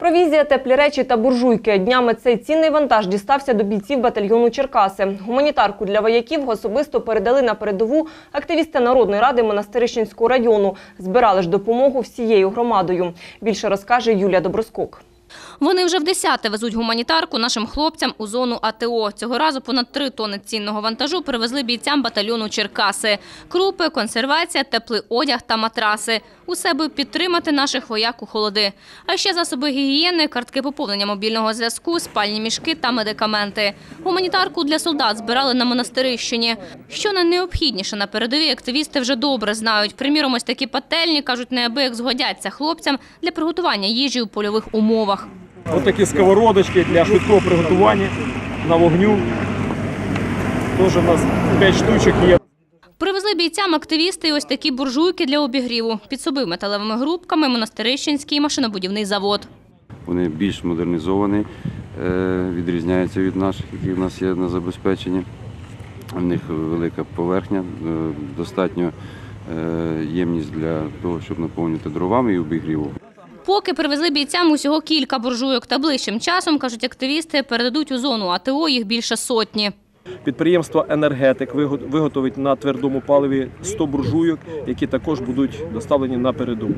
Провізія, теплі речі та буржуйки. Днями цей цінний вантаж дістався до бійців батальйону Черкаси. Гуманітарку для вояків особисто передали на передову активісти Народної ради Монастирищенського району. Збирали ж допомогу всією громадою. Більше розкаже Юлія Доброскок. Вони вже в десяте везуть гуманітарку нашим хлопцям у зону АТО. Цього разу понад три тони цінного вантажу привезли бійцям батальйону Черкаси. Крупи, консервація, теплий одяг та матраси. Усе би підтримати наших вояк у холоди. А ще засоби гігієни, картки поповнення мобільного зв'язку, спальні мішки та медикаменти. Гуманітарку для солдат збирали на монастирищині. Що найнеобхідніше на передовій активісти вже добре знають. Приміром, ось такі пательні, кажуть, неабияк згодяться хлопцям для приготування їжі у польових умовах. Ось такі сковородочки для швидкого приготування на вогню. Теж у нас 5 штучок є. Привезли бійцям активісти і ось такі буржуйки для обігріву. Підсобив металевими грубками монастирищенський машинобудівний завод. Вони більш модернізовані, е, відрізняються від наших, які в нас є на забезпеченні. В них велика поверхня, е, достатньо е, ємність для того, щоб наповнити дровами і обігріву. Поки привезли бійцям усього кілька буржуйок та ближчим часом, кажуть активісти, передадуть у зону АТО їх більше сотні. Підприємство Енергетик виго- виготовить на твердому паливі 100 буржуйок, які також будуть доставлені на передову.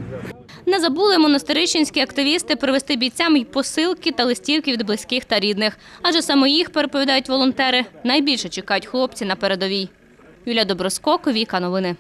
Не забули монастирищенські активісти привезти бійцям й посилки та листівки від близьких та рідних. Адже саме їх, переповідають волонтери, найбільше чекають хлопці на передовій. Юлія Доброскок, Віка Новини.